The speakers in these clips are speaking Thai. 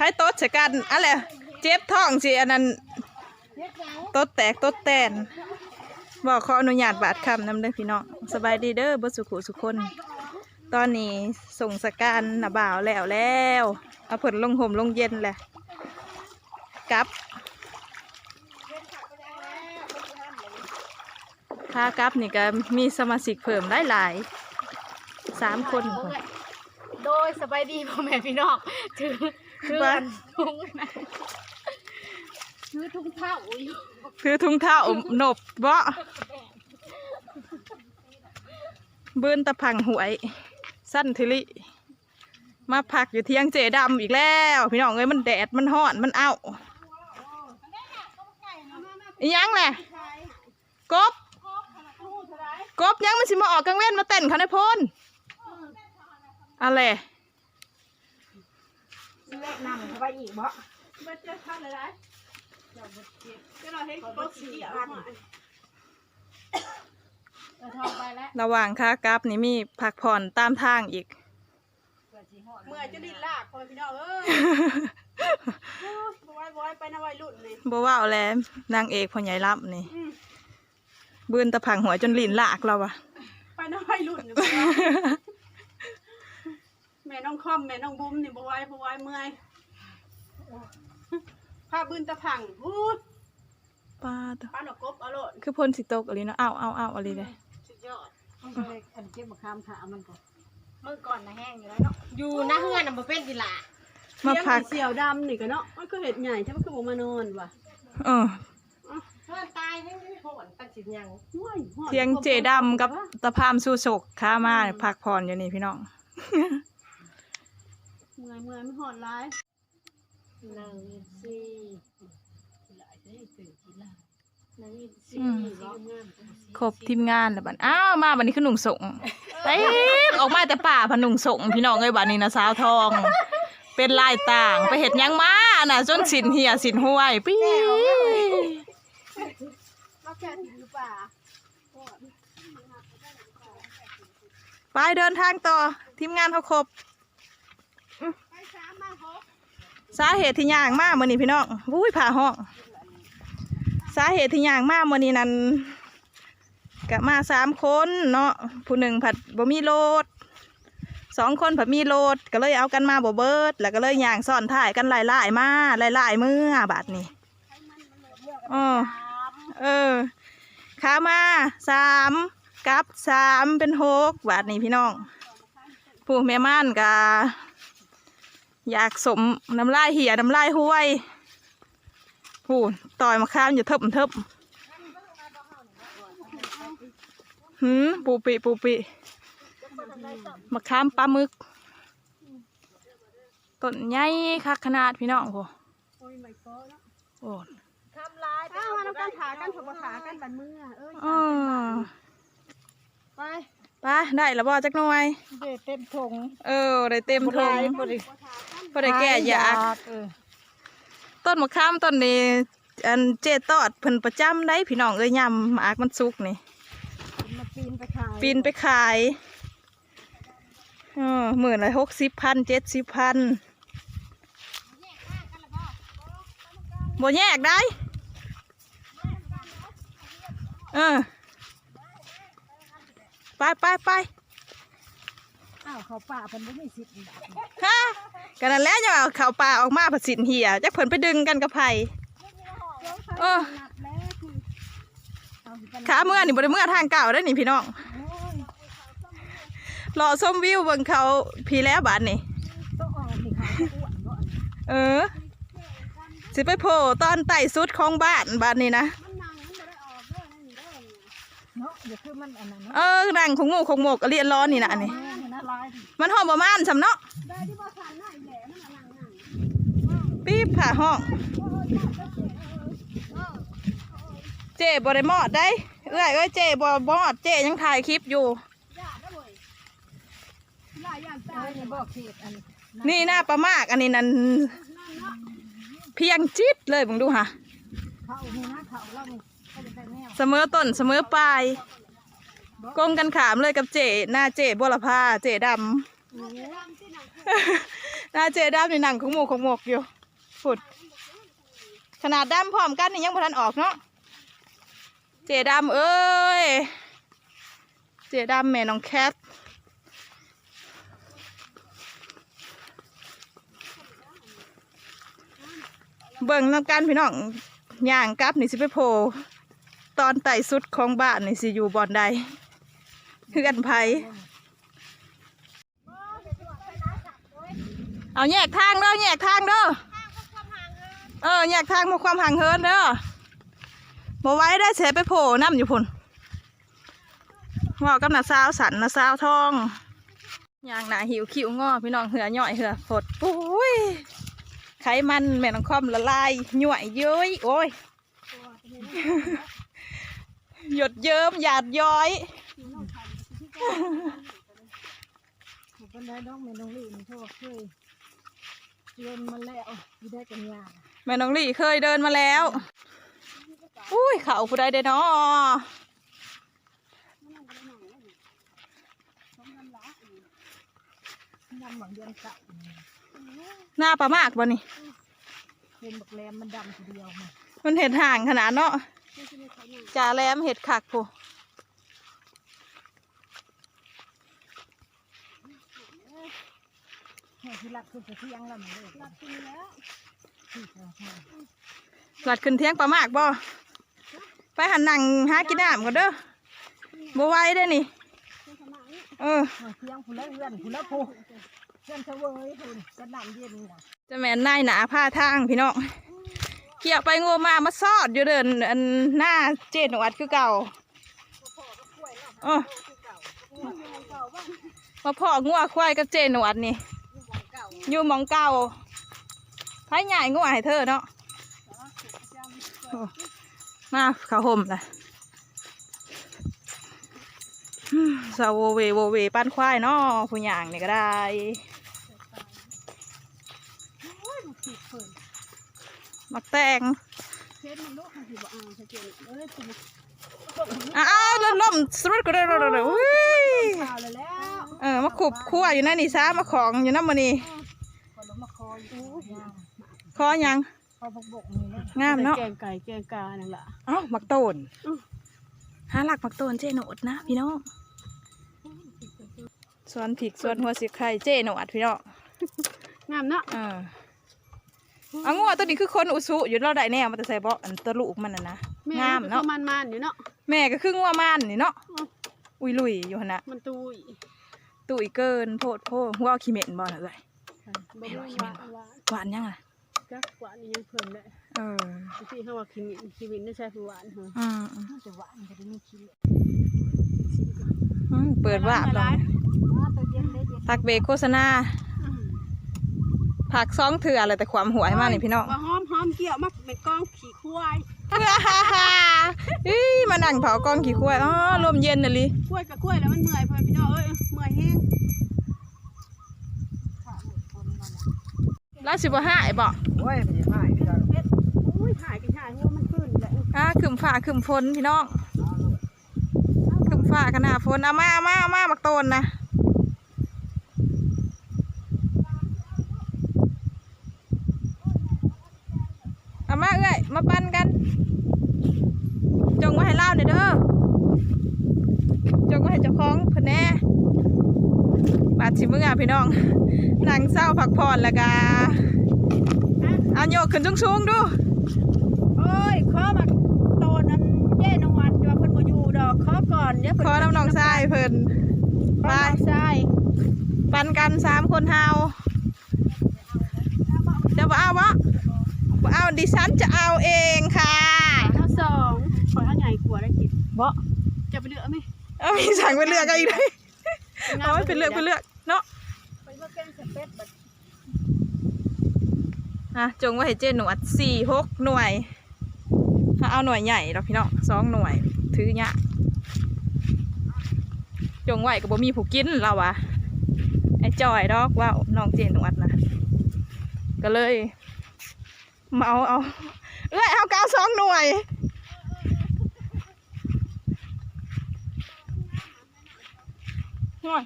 ให้โต๊ดใส่กันอะไรเจ็บท้องสิอันนั้นโต๊ดแตกโต๊ดแตนบอกขออนุญาตบาดคำนำเด้อพี่น้องสบายดีเด้อบ่สุขุสุคน ตอนนี้ส่งสการหนาบ่าวแล้วแล้วเอาผลลงห่มลงเย็นแหละกลับค่ากลับนี่ก็มีสมาชิกเพิ่มหลายหลายสามคนพุ่นโดยสบายดีพ่อแม่พี่น้องถือ ถือบ้าอันทุงนะถือทุงเท้าอยู่คือถุงเท้าหนบเบาะเบิ้นตะพังหวย สั้นทิลิมาพักอยู่เที่ยงเจดำอีกแล้ว พี่น้องเอ้ยมันแดดมันห้อนมันเอาอีหยังแหละกบกบยังมันสิมาออกกังเว้นมาเต้นเขาในโพนอะไร แนะนำเข้าไปอีกบ่มาเจอท่านเลยนะจะเราให้กบสีเออทองไปแล้ว ระหว่างค่ากราฟนี่มีพักผ่อนตามทางอีก เมื่อจะดินลากพอพี่น้องเอ้ยบอยบอยไปนะวัยรุ่นนี่บ่ว่าเอาแล้วนางเอกพ่อใหญ่รับนี่บืนตะพังหัวจนลิ้นลากเราอะไปนะวัยรุ่นนี่ แม่น้องคอมแม่น้องบุ้มนี่บอยบอยเมื่อยพาบืนตะพังพูดป้าตัวป้าหนกกบอร่อยคือพลสิตกอะไรเนาะเอาเอาเอาอะไรเลยสุดยอดมันก็เลยอันเก็บมะขามขามันก่อนมือก่อนนะแห้งอยู่แล้วเนาะอยู่หน้าเฮือนน่ะบ่เป็นกีฬามาพักเสี่ยวดำนี่ก็เนาะมันก็เห็ดใหญ่ใช่ไหมคือผมมานอนว่ะเออเฮือนตายยังไม่โหนตัดสินยังห้วยห้วยเทียงเจดำกับตะพามสู้ศกข้ามาพักผ่อนอยู่นี่พี่น้อง เมื่อยเมื่อยไม่หอดร้ายหนึ่งสี่หนึ่งสี่อืมเนาะครบทีมงานแล้วบัดอ้าวมาบัดนี้คือหนุ่งส่งเต็มออกมาแต่ป่าพะหนุ่งส่งพี่น้องเอ้ยบัดนี้นะสาวทอง เป็นลายต่างไปเห็ดหยังมาน่ะจนสินเหี่ยสินห้วยปี้เราแค่ถึงหรือเปล่าไปเดินทางต่อทีมงานเขาครบ ไปสามมาหก สาเหตุที่ย่างมากมื่อนี้พี่น้องวุ้ยผ่าห้องสาเหตุที่ย่างมากมื่อนี้นั้นกะมาสามคนเนาะผู้หนึ่งผัดบ่มีโลดสองคนผัดมีโลดก็เลยเอากันมาบ่เบิด แล้วก็เลยย่างซ่อนถ่ายกันหลายๆมาหลายๆมือบาดนี้อ๋อเออขามาสามกับสามเป็นหกบาทนี้พี่น้องผู้แม่ม่านกะ อยากสมน้ำลายเหี่ยน้ำลายห้วยพูนต่อยมาข้ามอยู่เทิบเทิบหืมปูปิปูปิมาข้ามปลาหมึกต้นใหญ่คักขนาดพี่น้องโอ้โอ้ยไม่ก็เนาะโอ้ทำลายอ้าวมาน้ำกันถากันถกขากันบันมือเอ้ยอ้อไป ไปได้แล้วบ่จักหน่อย เด็ดเต็มถุงเออได้เต็มทงบ่ได้พอได้แก้อยากเออต้นมะขามต้นนี้อันเจตอดเพิ่นประจำได้พี่น้องเอ้ยยำหมากมันสุกนี่มาปีนไปขายปีนไปขายเออหมื่นละหกสิบพันเจ็ดสิบพันบ่แยกได้เออ ไปไปไปอ้าวเขาป่าเพิ่นบ่มีสิทธิ์ดับฮะกันนั่นแหล้วจะเอาข่าวปลาออกมาผัดสินเหี่ยจักเพิ่นไปดึงกันกับไผ่เออหนักแล้วคือขาเมื่อนี่บ่ได้เมื่อทางเก่าได้อนี่พี่น้องรอส้มวิวเบิ่งเขาพี่แล้วบาดนี่ ต้องออกนี่เขาจะอ้วนบ่อันเออสิไปโผล่ตอนไต่สุดของบ้านบ้านนี้นะ มัน เนาะเดี๋ยวคือมันอันนั้นเนาะเออนั่งของงูของหมกเรียนร้อนนี่นะอันนี่ม่นะลายมันหอมประมาณสำเนาะได้ที่บ่ทันน่ะอีแหล่มันน่ะนั่งนั่งปี๊บผ่าห้องเจ๊บริมอดได้เอ้ยเอ้ยเจ๊บมอดเจ๊ยังถ่ายคลิปอยู่ ยาเด้อเว้ยหลายอย่างตายนี่บอกเขตอันนี่หน้าประมากอันนี้นั่นเพียงจิตเลยมึงดูค่ะเขานี่นะเขาเรานี่ เสมอต้นเสมอปลายกงกันขามเลยกับเจ๊หน้าเจ๊บัวละพาเจ๊ดำหน้าเจดำในหนังของหมูของหมกอยู่ฝุดขนาดดำพร้อมกันนี่ยังบ่ทันออกเนาะเจดำเอ้ยเจดำแม่น้องแคทเบิ่งนำกันพี่น้องย่างกับนี่สิไปโผล่ ตอนไต่สุดของบ้านนี่สิอยู่บ่อนใดเฮือนไผเอาแยกทางเด้อแยกทางเด้อเออแยกทางมาความห่างเหินเด้อบ่ไว้ได้เสไปโผล่น้ำอยู่พุ่นว่ากับนาสาวสันนาสาวทองย่างหนาหิวขิวงอพี่น้องเหือหน่อยเหือฝดปุ้ยไขมันแม่น้องคอมละลายหน่วยเย้ยโอ้ย หยดเยิ้มหยาดย้อยผมก็ได้ดอกแม่น้องลี่นี่โทษเคยเล่นมาแล้วอยู่ได้กันยาแม่น้องลี่เคยเดินมาแล้ว อุ้ยเขาผู้ใดเด้อเนาะดำหวังเดือนเก่าหน้าปลามากบ่นี่เป็นบักแรมมันดำทีเดียวมามันเห็ดห่างขนาดเนาะ จ่าแหลมเห็ดขักผู้แค่ที่รักคือจะเที่ยงแล้วมันเลยรักกินแล้วที่เธอให้หลัดขึ้นเที่ยงปลามากบ่ไปหันหนังหากินน้ำก่อนเด้อบ่ไหวได้อนี่เออมาเที่ยงผู้ละเอื้อนผู้ละผู้เพื่อนเสวยคุณจะนำเย็นนะจะแม่นนายหนาผ้าทางพี่น้อง เกี่ยวไปโง่มามาซอดอยู่เดินอันหน้าเจนวัดคือเก่าเออมาพ่องัวควายกับเจนวัดนี่อยู่หมองเก่าไผใหญ่งัวให้เธอเนาะโอ้มาเขาห่มนะอืมสาวโวเวโวเวปั้นควายเนาะผู้หย่างนี่ก็ได้ มักแตงเพชรมันลูกมันสิบ่อ่างซะเจนเอ้ยสิอ้าวล่มล่มสรุดก็ได้รถอุ้ยข่าวเลยแล้วเออมาขุบคั่วอยู่นั่นนี่ซามาของอยู่นั่นมานี่พอลงมาคอยอยู่ยาคอยังพอพกบกนี่นะงามเนาะแกงไก่แกงกานั่นล่ะเอ้ามักโตนหาหลักมักโตนเจโนดนะพี่น้องส่วนผิกส่วนหัวสิไข่เจโนดพี่น้องงามเนาะ เออเอางัวตัวนี้คือคนอุสุอยู่เราได้แน่มันจะใส่เบาะอันตะลุกมันน่ะนะแม่งามก็เนาะคือมันๆอยู่เนาะแม่ก็คืองัวมันนี่เนาะอุ้ยลุยอยู่หั่นน่ะมันตุยตุยเกินโพดโพหัวเอาขี้เหม็นบ่น่ะเอ้ยบ่รู้ว่าว่าหวานยังอะจักหวานนี่ยังเพิ่นได้เออที่เฮาว่าคิมิคิมิได้ใช้ผู้หวานเหรออืมอืมจะหวานจะได้มีคิดอืมเปิดว่าบลองว่าตัวเย็นได้เย็นตักเบรกโฆษณา ผักซองเถื่ออะไรแต่ความหัวให้มานี่พี่น้องว่าหอมหอมเกี่ยวมาเป็นกองขี้ควายอีมานั่งเผากองขี้ควายอ๋อลมเย็นน่ะลิกล้วยกับกล้วยแล้วมันเมื่อยเพิ่นพี่น้องเอ้ยเมื่อยแห้งแล้วสิบ่หายบ่โอ้ยมันจะหายไปแล้วเพชรอุ้ยหายกันหายหัวมันขึ้นแหละอ่าขึ้นฟ้าขึ้นฝนพี่น้องขึ้นฟ้ากันหน้าฝนเอามาเอามาเอามาบักโตนนะเอามาเอ้ยมาปั่นกัน จงไว้ให้เล่าหน่อยเด้อ จงไว้ให้เจ้าของเพิ่นแน่บา ดสิมึงอะพี่น้องนั่งเศร้าพักผ่อนแล้วกาเอาโยกขึ้นสูงๆดูโอ้ยขอมาโตนั้นเจ้นวัดว่าเพิ่นบ่อยู่ดอกขอก่อนเดี๋ยวขอน้ำน้องทรายเพิ่นไปไปใช่ปันกันสามคนเฮาจะบ่เอาวะบ่เอาดิฉันจะเอาเองค่ะทั้งสองขอเอาใหญ่กว่าได้กินบ่จะไปเลือกไหมเอามีสั่งไปเลือกกันอีกเลยเอาไปเลือกไปเลือก จ็ดแบบอะจงไว้ให้เจนหนวดสี่หกหน่วยถ้าเอาหน่วยใหญ่ดอกพี่น้องสองหน่วย ถือเนี่ยาจงไว้ก็บ่มีผู้กินเราอะไอ้จอยดอกว่าน้องเจนหนวดนะก็เลยมาเอาเอาเอ้ยเอาเก้าสองหน่วยหน่วย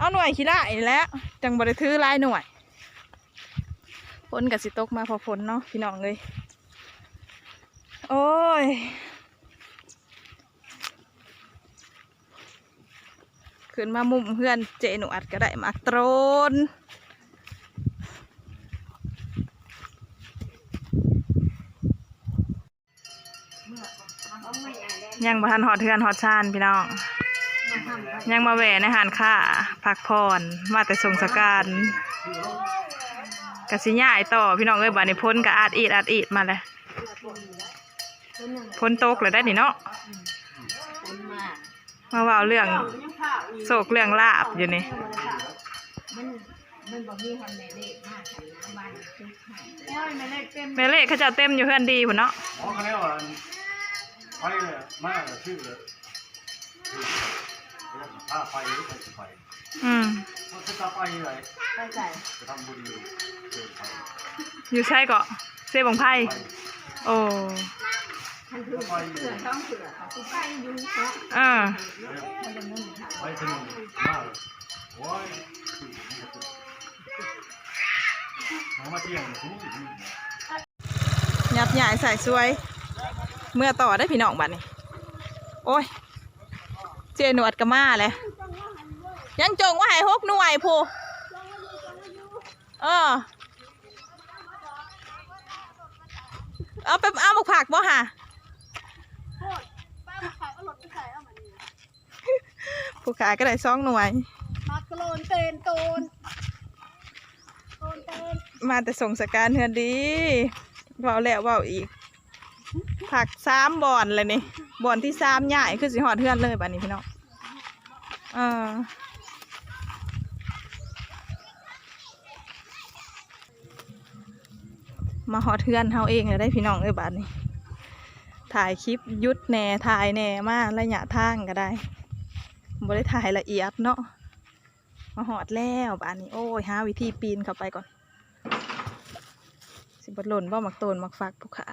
เอาหน่วยขี้ได้แล้วจังบริถือลายหน่วยฝนกับสิตกมาพอฝนเนาะพี่น้องเลยโอ้ยขึ้นมามุมเพื่อนเจหนวดก็ได้มักโตรนยังมาทันหอดเทือนหอดชานพี่น้อง ยังมาแหวในหานค่าพักผ่อนมาแต่ส่งสการกสิย่ายต่อพี่น้องเอ้ยบานี้พ้นกับอาดอีดอาดอีดมาเลยพ้นโต๊กเลยได้นี่เนาะมาว่าเรื่องโศกเรื่องลาบอยู่นี่แม่เล็กเต็มแม่เขาจะเต็มอยู่เพื่อนดีพุ่นเนาะ ถ้าไปรือไปไปอืมมันจะไปอะไรไปใส่จะทำบุญอยู่เดินไปอยู่ใช่เกาะเซบงไพ่ไปโอ้ท่านคือเสือต้องเสือเขาคือไปอยู่เนาะเออมันจะนุ่มค่ะไปสนุกมากโอ้ยามาเที่ยงยับใหญ่ใส่สวย เมื่อต่อได้พี่น้องบัดนี้โอ้ย จหนวดกระมาเลยยังจงว่าให้หกหน่วยพูเออเอาไปเอาบักผักบ่ฮะป้ามาขายเอารถไปใส่เอามานี่ผู้ขายก็ได้สองหน่วยมักโลนเตนโตนโตนเตนมาแต่ส่งสการเฮือนดีเว้าแล้วเว้าอีก ผักสามบอนเลยนี่บอนที่สามใหญ่คือสิหอดเฮือนเลยบัดนี้พี่น้องเออมาหอเฮือนเฮาเองเลยได้พี่น้องเอ้ยบัดนี้ ถ่ายคลิปยุดแหน่ถ่ายแหน่มาระยะทางก็ได้บ่ได้ถ่ายละเอียดเนาะมาหอดแล้วบัดนี้โอ้ยหาวิธีปีนเข้าไปก่อน สิบดหล่นบ่มักโตนหมักฟักผู้ขา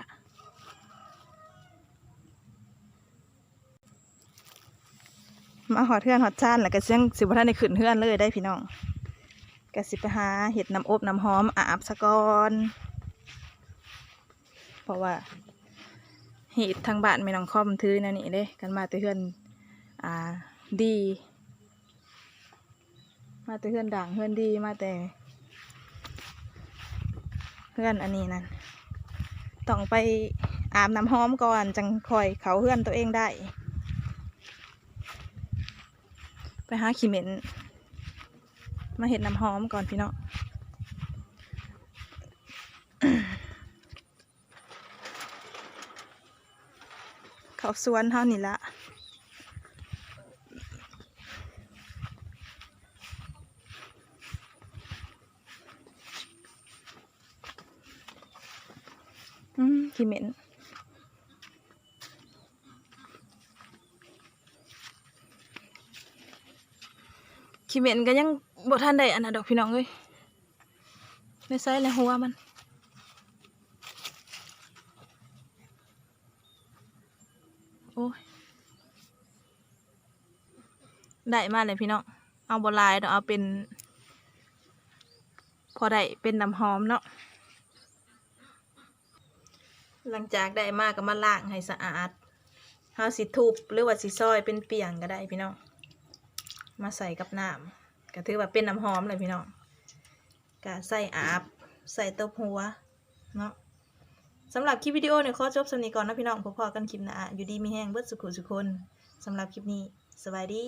มาหอดเทือนหอดจานแล้วก็เสียงสิบท่านในขึ้นเทือนเลยได้พี่น้องก็สิไปหาเห็ดน้ำอบน้ำหอมอาบสะกอนเพราะว่าเห็ดทางบ้านไม่น้องคอมถือนั่นนี่เด้กันมาแต่เทือนอ่าดี มาแต่เทือนด่างเทือนดีมาแต่เพื่อนอันนี้นั่นต้องไปอาบน้ำหอมก่อนจังคอยเขาเพื่อนตัวเองได้ ไปหาขี้เหม็น มาเห็ดน้ำหอมก่อนพี่เนาะเขาสวนเท่านี่ละอืมขี้เหม็น ขี้เหม็นก็ยังบ่ทันได้อันน่ะดอกพี่น้องเอ้ยในไซส์และหัวมันโอ้ยได้มาเลยพี่น้องเอาบลายเนาะเอาเป็น พอได้เป็นน้ำหอมเนาะหลังจากได้มาก็มาล้างให้สะอาดเฮาสิทุบหรือว่าสิซอยเป็นเปียงก็ได้พี่น้อง มาใส่กับน้ำก็ถือว่าเป็นน้ำหอมเลยพี่น้องก็ใส่อาบใส่เตบหัวเนาะสำหรับคลิปวิดีโอเนี่ยขอจบสำนีก่อนนะพี่น้องพบพอกันคลิปหน้าอยู่ดีมีแห้งเบิดสุขุสุคนสำหรับคลิปนี้สวัสดี